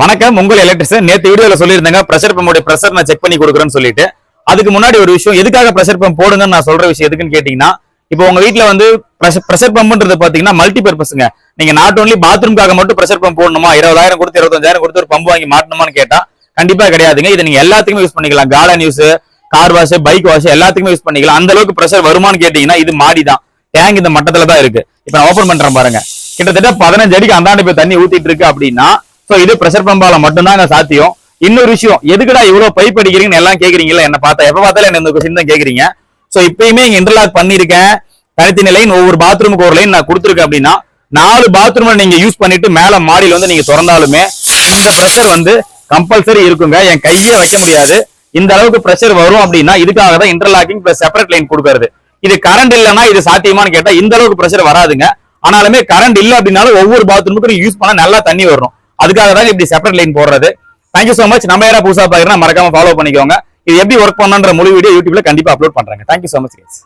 வணக்கம். உங்கள் எலக்ட்ரிஷன் நேற்று வீடியோல சொல்லியிருந்தாங்க ப்ரெஷர் பம்போடைய ப்ரெஷர் நான் செக் பண்ணி கொடுக்குறேன்னு சொல்லிட்டு. அதுக்கு முன்னாடி ஒரு விஷயம் எதுக்காக ப்ரெஷர் பம்ப் போடுங்கன்னு நான் சொல்ற விஷயம் எதுக்குன்னு கேட்டீங்கன்னா இப்போ உங்க வீட்டுல வந்து ப்ரெஷர் பம்ப்ன்றது பாத்தீங்கன்னா மல்டி பர்பஸ்ங்க நீங்க நாட் ஒன்லி பாத்ரூம்காக மட்டும் ப்ரெஷர் பம்ப் போடணுமா? இருபதாயிரம் கொடுத்து இருபத்தஞ்சாயிரம் கொடுத்து ஒரு பம்பு வாங்கி மாட்டணுமான்னு கேட்டா கண்டிப்பா கிடையாதுங்க. இதை நீங்க எல்லாத்துக்குமே யூஸ் பண்ணிக்கலாம். Garden use car wash bike wash எல்லாத்துக்குமே யூஸ் பண்ணிக்கலாம். அந்த அளவுக்கு ப்ரெஷர் வருமான்னு கேட்டீங்கன்னா இது மாடி தான் டேங்க் இந்த மட்டத்துல தான் இருக்கு. இப்போ நான் ஓபன் பண்றேன் பாருங்க. கிட்டத்தட்ட பதினஞ்சு அடிக்கு அந்தாண்டு போய் தண்ணி ஊத்திட்டு இருக்கு அப்படின்னா சோ இது பிரஷர் பம்பால மட்டும்தான் சாத்தியம். இன்னொரு விஷயம் எதுக்குடா இவ்வளவு பைப் அடிக்கிறீங்கன்னு எல்லாம் கேக்குறீங்கல்ல? என்ன பார்த்தா எப்ப பார்த்தாலும் என்ன இந்த கொஸ்டின் தான் கேக்குறீங்க. சோ இப்பயுமே இங்க இன்டர்லாக் பண்ணிருக்கேன் தனித்தனி லைன் ஒவ்வொரு பாத்ரூமுக்கு ஒரு லைன் நான் கொடுத்துருக்கேன் அப்படின்னா நாலு பாத்ரூம்ல நீங்க யூஸ் பண்ணிட்டு மேல மாடியில் வந்து நீங்க திறந்தாலுமே இந்த ப்ரெஷர் வந்து கம்பல்சரி இருக்குங்க. என் கையே வைக்க முடியாது. இந்த அளவுக்கு ப்ரெஷர் வரும் அப்படின்னா இதுக்காக தான் இன்டர்லாக்கிங் பிளஸ் செப்பரேட் லைன் கொடுக்கறது. இது கரண்ட் இல்லைன்னா இது சாத்தியமானு கேட்டா இந்த அளவுக்கு ப்ரெஷர் வராதுங்க. ஆனாலுமே கரண்ட் இல்லை அப்படின்னாலும் ஒவ்வொரு பாத்ரூமுக்கும் யூஸ் பண்ணா நல்லா தண்ணி வரும். அதுக்காக தான் இப்படி செப்பரேட் லைன் போடுறது. தேங்க்யூ சோ மச் நம்ம யாரா புதுசா பாக்குறேன்னா மறக்காம ஃபாலோ பண்ணிக்கோங்க. இது எப்படி ஒர்க் பண்ணுன்ற முழு வீடியோ யூடியூப்ல கண்டிப்பா அப்லோட் பண்றாங்க. Thank you so much case